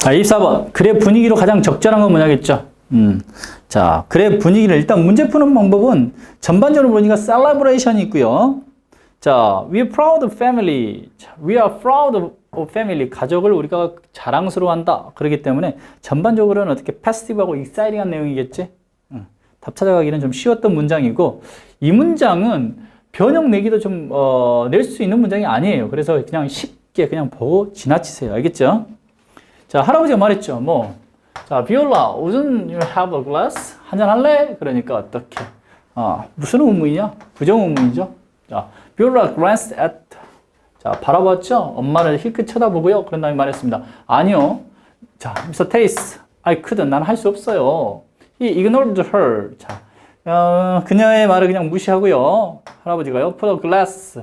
자, 24번. 글의 분위기로 가장 적절한 건 뭐냐겠죠? 음. 자, 글의 분위기를 일단 문제 푸는 방법은 전반적으로 보니까 셀러브레이션이 있고요. 자, we are proud family. 자, we are proud of family. 가족을 우리가 자랑스러워한다. 그렇기 때문에 전반적으로는 어떻게 패스티브하고 익사이팅한 내용이겠지? 음. 답 찾아가기는 좀 쉬웠던 문장이고 이 문장은 변형 내기도 좀 어, 낼 수 있는 문장이 아니에요. 그래서 그냥 쉽게 그냥 보고 지나치세요. 알겠죠? 자, 할아버지가 말했죠. 뭐, 자, 비올라, wouldn't you have a glass? 한잔 할래? 그러니까 어떻게? 아, 무슨 의문이냐? 부정 의문이죠. 자, 비올라 glanced at, 자, 바라봤죠? 엄마를 힐끗 쳐다보고요. 그런 다음에 말했습니다. 아니요. 자, Mr. Taste, I couldn't. 난할 수 없어요. He ignored her. 자, 어, 그녀의 말을 그냥 무시하고요. 할아버지가요. Put a glass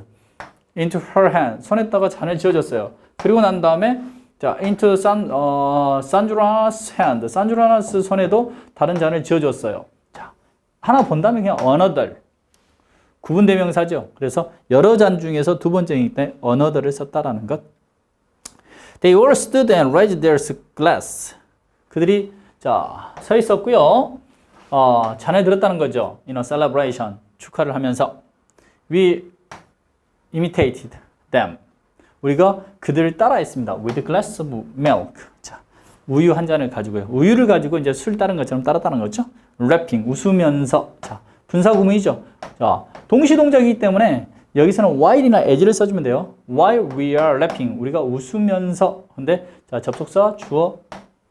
into her hand. 손에다가 잔을 쥐어줬어요. 그리고 난 다음에 자, into San, 어, Sandra's hand. Sandra's 손에도 다른 잔을 쥐어줬어요. 자, 하나 본다면 그냥 another. 구분대명사죠. 그래서 여러 잔 중에서 두 번째이기 때문에 another를 썼다라는 것. They all stood and raised their glass. 그들이 자, 서 있었고요. 어, 잔을 들었다는 거죠. In a celebration. 축하를 하면서. We imitated them. 우리가 그들을 따라했습니다. With glass of milk. 자, 우유 한 잔을 가지고요. 우유를 가지고 이제 술 따른 것처럼 따랐다는 거죠. 랩핑, 웃으면서. 자, 분사구문이죠. 자, 동시동작이기 때문에 여기서는 while이나 as를 써주면 돼요. While we are rapping. 우리가 웃으면서. 근데, 자, 접속사, 주어,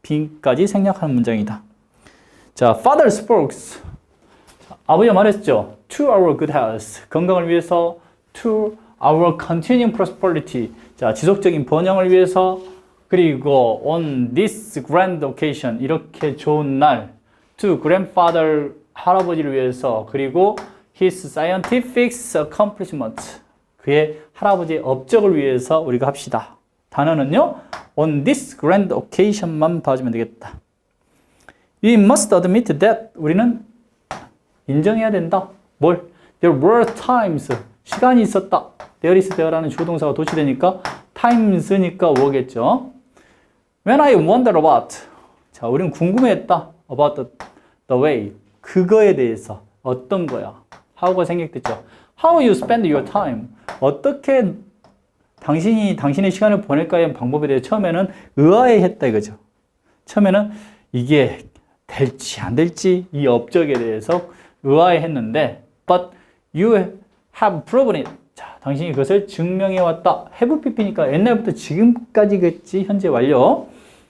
빙까지 생략하는 문장이다. 자, father spoke. 자, 아버지가 말했죠. To our good health. 건강을 위해서. To our continuing prosperity. 자, 지속적인 번영을 위해서. 그리고 on this grand occasion. 이렇게 좋은 날. To grandfather. 할아버지를 위해서. 그리고 his scientific accomplishment. 그의 할아버지의 업적을 위해서 우리가 합시다. 단어는요. on this grand occasion만 봐주면 되겠다. We must admit that 우리는 인정해야 된다. 뭘? There were times. 시간이 있었다. There is there라는 주동사가 도치되니까 times니까 오겠죠. When I wonder about. 자, 우리는 궁금해했다. About the, the way. 그거에 대해서. 어떤 거야. how가 생략됐죠. How you spend your time. 어떻게 당신이 당신의 시간을 보낼까의 방법에 대해 처음에는 의아해했다 이거죠. 처음에는 이게 될지 안 될지 이 업적에 대해서 의아해했는데 but you have proven it. 자, 당신이 그것을 증명해 왔다. have pp니까 옛날부터 지금까지겠지 현재 완료.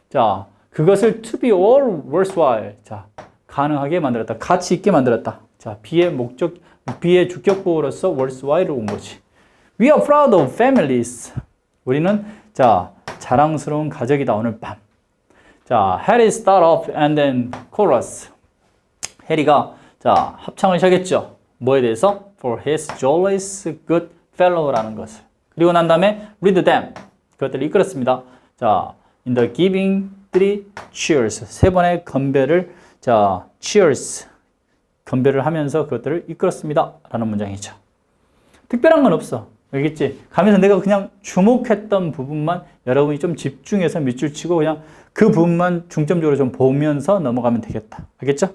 자, 그것을 to be all worthwhile. 자, 가능하게 만들었다. 가치 있게 만들었다. 자, 비의 목적 비의 주격보호로서 worthwhile을 온 거지. We are proud of families. 우리는 자 자랑스러운 가족이다 오늘 밤. 자, 해리 start off and then chorus. 해리가 자 합창을 시작했죠. 뭐에 대해서? For his jolly's good fellow라는 것을. 그리고 난 다음에 read them. 그것들을 이끌었습니다. 자, in the giving three cheers. 세 번의 건배를 자 cheers 건배를 하면서 그것들을 이끌었습니다. 라는 문장이죠. 특별한 건 없어. 알겠지? 가면서 내가 그냥 주목했던 부분만 여러분이 좀 집중해서 밑줄 치고 그냥 그 부분만 중점적으로 좀 보면서 넘어가면 되겠다. 알겠죠?